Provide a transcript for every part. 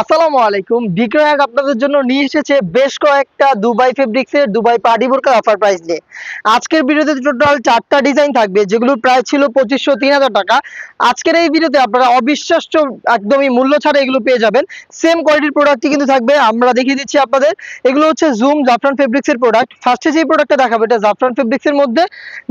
আসসালামু আলাইকুম। বিক্রয় আপনাদের জন্য নিয়ে এসেছে বেশ কয়েকটা দুবাই ফেব্রিক্সের দুবাই পার্টি বোরকার অফার প্রাইস নিয়ে। আজকের ভিডিওতে টোটাল চারটা ডিজাইন থাকবে, যেগুলোর প্রাইস ছিল পঁচিশশো তিন হাজার টাকা। আজকের এই ভিডিওতে আপনারা অবিশ্বাস্য একদমই মূল্য ছাড়া এগুলো পেয়ে যাবেন। সেম কোয়ালিটির প্রোডাক্টই কিন্তু থাকবে। আমরা দেখিয়ে দিচ্ছি আপনাদের। এগুলো হচ্ছে জুম জাফরান ফেব্রিক্সের প্রোডাক্ট ফার্স্টে যে প্রোডাক্টটা দেখাবো, এটা জাফরান ফেব্রিক্সের মধ্যে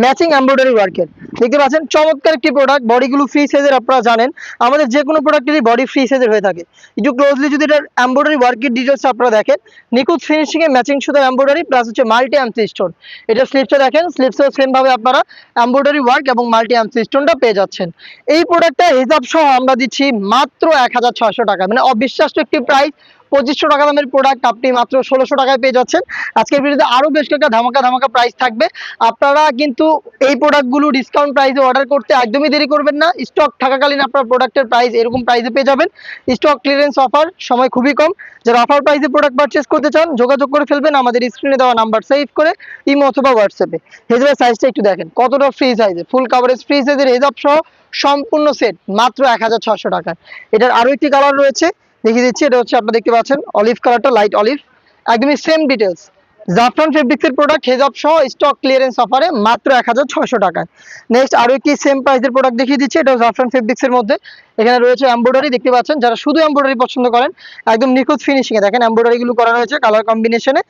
ম্যাচিং এমব্রয়ডারি ওয়ার্কের দেখতে পাচ্ছেন, চমৎকার একটি প্রোডাক্ট বডিগুলো ফ্রি সাইজের আপনারা জানেন। আমাদের যে কোনো প্রোডাক্টেরই বডি ফ্রি সাইজের হয়ে থাকে। একটু ক্লোজলি যদি এটার এমব্রয়ডারি ওয়ার্কের ডিটেলস আপনারা দেখেন, নিখুঁত ফিনিশিং এ ম্যাচিং শুধু এমব্রয়ডারি প্লাস হচ্ছে মাল্টি অ্যামসি স্টোন এটা স্লিপসে দেখেন স্লিপসেও সেম ভাবে আপনারা এমব্রয়ডারি ওয়ার্ক এবং মাল্টি অ্যামসি স্টোনটা পেয়ে যাচ্ছেন। এই প্রোডাক্টটা হিসাব সহ আমরা দিচ্ছি মাত্র এক হাজার ছয়শো টাকা। মানে অবিশ্বাস্য একটি প্রাইস পঁচিশশো টাকা দামের প্রোডাক্ট আপনি মাত্র ষোলোশো টাকায় পেয়ে যাচ্ছেন। আজকের ভিডিওতে আরও বেশ কয়েকটা ধামাকা ধামাকা প্রাইস থাকবে। আপনারা কিন্তু এই প্রোডাক্টগুলো ডিসকাউন্ট প্রাইসে অর্ডার করতে একদমই দেরি করবেন না। স্টক থাকাকালীন আপনার প্রোডাক্টের প্রাইস এরকম প্রাইসে পেয়ে যাবেন। স্টক ক্লিয়ারেন্স অফার সময় খুবই কম। যারা অফার প্রাইসে প্রোডাক্ট পারচেস করতে চান, যোগাযোগ করে ফেলবেন। আমাদের স্ক্রিনে দেওয়া নাম্বার সেভ করে ইমো অথবা হোয়াটসঅ্যাপে হেজবের সাইজটা একটু দেখেন। কতটা ফ্রি সাইজে ফুল কাভারেজ ফ্রি সাইজের হেজাব সহ সম্পূর্ণ সেট মাত্র এক হাজার ছশো টাকায়। এটার আরও একটি কালার রয়েছে। দেখিয়ে দিচ্ছি, এটা হচ্ছে আপনারা দেখতে পাচ্ছেন অলিভ কালারটা লাইট অলিভ একদমই সেম ডিটেলস জাফরান ফেব্রিক্সের প্রোডাক্ট হেজাব সহ স্টক ক্লিয়ারেন্স অফারে মাত্র এক হাজার ছয়শো টাকায়। নেক্সট আরও একটি সেম প্রাইসের প্রোডাক্ট দেখিয়ে দিচ্ছি এটা জাফরান ফেব্রিক্সের মধ্যে। এখানে রয়েছে এমব্রয়ডারি দেখতে পাচ্ছেন? যারা শুধু এমব্রয়ডারি পছন্দ করেন, একদম নিখুঁত ফিনিশিং এ দেখেন এমব্রয়ডারি গুলো করা হয়েছে কালার কম্বিনেশনে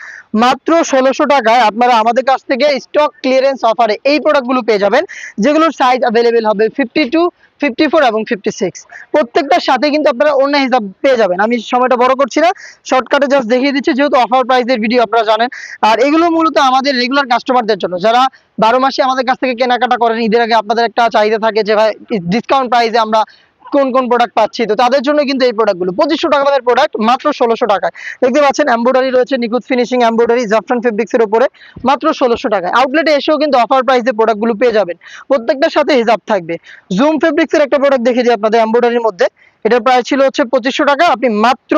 মাত্র ষোলোশো টাকায় আপনারা আমাদের কাছ থেকে স্টক ক্লিয়ারেন্স অফারে এই প্রোডাক্টগুলো পেয়ে যাবেন, যেগুলোর সাইজ অ্যাভেলেবেল হবে ফিফটি টু ফিফটি ফোর এবং ফিফটি সিক্স প্রত্যেকটার সাথে কিন্তু আপনারা অন্য হিসাব পেয়ে যাবেন। আমি সময়টা বড় করছি না শর্টকাটে জাস্ট দেখিয়ে দিচ্ছি, যেহেতু অফার প্রাইসের ভিডিও আপনারা জানেন। আর এগুলো মূলত আমাদের রেগুলার কাস্টমারদের জন্য। যারা বারো মাসে আমাদের কাছ থেকে কেনাকাটা করেন, ঈদের আগে আপনাদের একটা চাহিদা থাকে যে ভাই ডিসকাউন্ট প্রাইসে আমরা কোন কোন প্রোডাক্ট পাচ্ছি? তো তাদের জন্য কিন্তু এই প্রোডাক্টগুলো পঁচিশশো টাকা দামের প্রোডাক্ট মাত্র ষোলোশো টাকায়। দেখতে পাচ্ছেন এমব্রয়ডারি রয়েছে, নিখুঁত ফিনিশিং এমব্রয়ডারি জাফরান ফেব্রিক্সের উপরে, মাত্র ষোলোশো টাকায়। আউটলেটে এসেও কিন্তু অফার প্রাইসে প্রোডাক্টগুলো পেয়ে যাবেন। প্রত্যেকটার সাথে হিসাব থাকবে। জুম ফেব্রিক্সের একটা প্রোডাক্ট দেখে দিই আপনাদের এমব্রয়ডারির মধ্যে। এটার প্রাইস ছিল হচ্ছে পঁচিশশো টাকা, আপনি মাত্র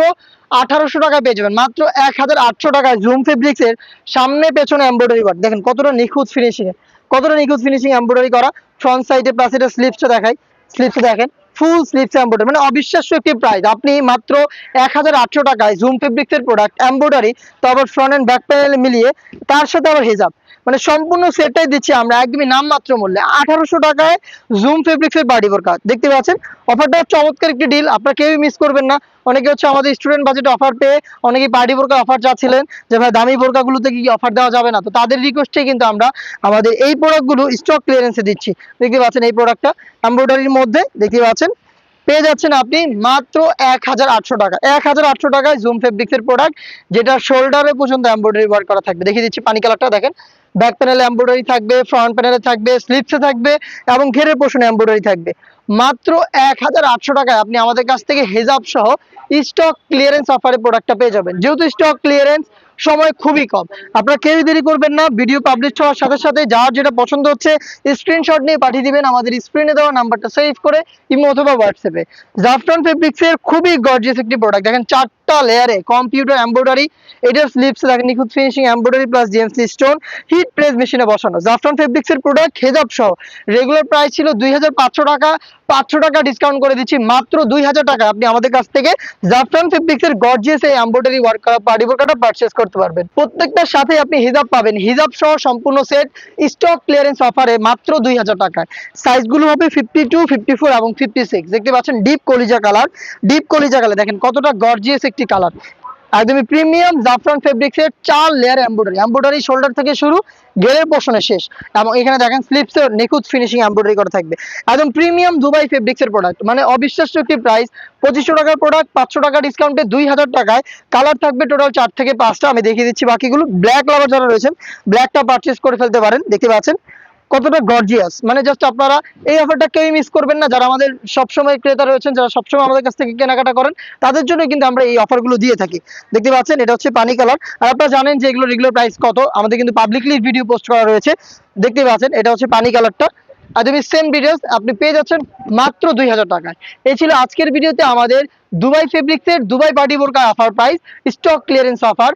আঠারোশো টাকায় পেয়ে যাবেন। মাত্র এক হাজার আটশো টাকায় জুম ফেব্রিক্সের সামনে পেছনে এমব্রয়ডারি ওয়ার্ক দেখেন, কতটা নিখুঁত ফিনিশিং এ। কতটা নিখুঁত ফিনিশিং এমব্রয়ডারি করা। ফ্রন্ট সাইডে প্লাস এটা স্লিপসটা দেখাই। স্লিপসে দেখেন। ফুল স্লিপস এমব্রয়ডারি মানে অবিশ্বাস্য একটি প্রাইস আপনি মাত্র এক হাজার আটশো টাকায় জুম ফেব্রিক্সের প্রোডাক্ট এমব্রয়ডারি তারপর ফ্রন্ট এন্ড ব্যাক প্যানেল মিলিয়ে, তার সাথে আবার হেজাব মানে সম্পূর্ণ সেটটাই দিচ্ছি আমরা, একদমই নামমাত্র মূল্যে। আঠারোশো টাকায় জুম ফেব্রিক্সের বাড়ি বোরকা দেখতে পাচ্ছেন? অফারটা চমৎকার একটি ডিল আপনারা কেউই মিস করবেন না। অনেকে হচ্ছে আমাদের স্টুডেন্ট বাজেট অফার পেয়ে অনেকেই পার্টি বোরকা অফার চাচ্ছিলেন যে, ভাই, দামি বোরকাগুলোতে কি অফার দেওয়া যাবে না? তো তাদের রিকোয়েস্টে কিন্তু আমরা আমাদের এই প্রোডাক্টগুলো স্টক ক্লিয়ারেন্সে দিচ্ছি। দেখতে পাচ্ছেন এই প্রোডাক্টটা এমব্রয়ডারির মধ্যে, দেখতে পাচ্ছেন? পেয়ে যাচ্ছেন আপনি মাত্র এক হাজার আটশো টাকা। এক হাজার আটশো টাকায় জুম ফেব্রিক্সের প্রোডাক্ট যেটা শোল্ডারে পর্যন্ত এমব্রয়ডারি ওয়ার্ক করা থাকবে। দেখিয়ে দিচ্ছি পানি কালারটা দেখেন। ব্যাক প্যানেলে এমব্রয়ডারি থাকবে ফ্রন্ট প্যানেলে থাকবে স্লিপসে থাকবে এবং ঘেরের পোষণে এমব্রয়ডারি থাকবে। মাত্র এক হাজার আটশো টাকায় আপনি আমাদের কাছ থেকে হেজাব সহ স্টক ক্লিয়ারেন্স অফারে প্রোডাক্টটা পেয়ে যাবেন। যেহেতু স্টক ক্লিয়ারেন্স সময় খুবই কম। আপনারা কেউই দেরি করবেন না ভিডিও পাবলিশ হওয়ার সাথে সাথে যার যেটা পছন্দ হচ্ছে স্ক্রিনশট নিয়ে পাঠিয়ে দিবেন, আমাদের স্ক্রিনে দেওয়া নাম্বারটা সেভ করে, ইমো অথবা হোয়াটসঅ্যাপে জাফরান ফেব্রিক্সের খুবই গর্জিয়াস একটি প্রোডাক্ট দেখেন চারটা লেয়ারে কম্পিউটার এমব্রয়ডারি এটার স্লিপস দেখেন নিখুঁত finishing embroidery plus GMC stone heat press মেশিনে বসানো। জাফরান ফেব্রিক্সের প্রোডাক্ট হেজাব সহ। রেগুলার প্রাইস ছিল দুই টাকা, পাঁচশো টাকা ডিসকাউন্ট করে দিচ্ছি, মাত্র দুই হাজার টাকা। আপনি আমাদের কাছ থেকে জাফরান ফেব্রিক্সের গর্জিয়াস এই এমব্রয়ডারি ওয়ার্ক করা পার্টি বোরকাটা পারচেস করতে পারবেন। প্রত্যেকটার সাথে আপনি হিজাব পাবেন। হিজাব সহ সম্পূর্ণ সেট স্টক ক্লিয়ারেন্স অফারে মাত্র দুই হাজার টাকায় সাইজগুলো হবে ফিফটি টু ফিফটি ফোর এবং ফিফটি সিক্স দেখতে পাচ্ছেন ডিপ কলিজা কালার ডিপ কলিজা কালার দেখেন কতটা গর্জিয়াস একটি কালার। একদমই প্রিমিয়াম জাফরান ফেব্রিক্স এর চার লেয়ার এমব্রয়ডারি এমব্রয়ডারি শোল্ডার থেকে শুরু, গেরের পোষণে শেষ এবং এখানে দেখেন স্লিপস নিখুঁত ফিনিশিং এমব্রয়ডারি করা থাকবে। একদম প্রিমিয়াম দুবাই ফেব্রিক্স এর প্রোডাক্ট মানে অবিশ্বাস্য একটি প্রাইস পঁচিশশো টাকার প্রোডাক্ট পাঁচশো টাকা ডিসকাউন্টে দুই হাজার টাকায়। কালার থাকবে টোটাল চার থেকে পাঁচটা। আমি দেখিয়ে দিচ্ছি বাকিগুলো। ব্ল্যাক লাভার যারা রয়েছেন ব্ল্যাকটা পারচেস করে ফেলতে পারেন। দেখতে পাচ্ছেন? কতটা গর্জিয়াস মানে জাস্ট আপনারা এই অফারটা কেউই মিস করবেন না। যারা আমাদের সবসময় ক্রেতা রয়েছেন, যারা সবসময় আমাদের কাছ থেকে কেনাকাটা করেন, তাদের জন্য কিন্তু আমরা এই অফারগুলো দিয়ে থাকি। দেখতে পাচ্ছেন, এটা হচ্ছে পানি কালার আর আপনারা জানেন যে এগুলো রেগুলার প্রাইস কত? আমাদের কিন্তু পাবলিকলি ভিডিও পোস্ট করা রয়েছে। দেখতে পাচ্ছেন, এটা হচ্ছে পানি কালারটা আর তুমি সেম ডিটেলস আপনি পেয়ে যাচ্ছেন মাত্র দুই হাজার টাকায়। এই ছিল আজকের ভিডিওতে আমাদের দুবাই ফেব্রিক্সের দুবাই পার্টি বোরকা offer price stock clearance offer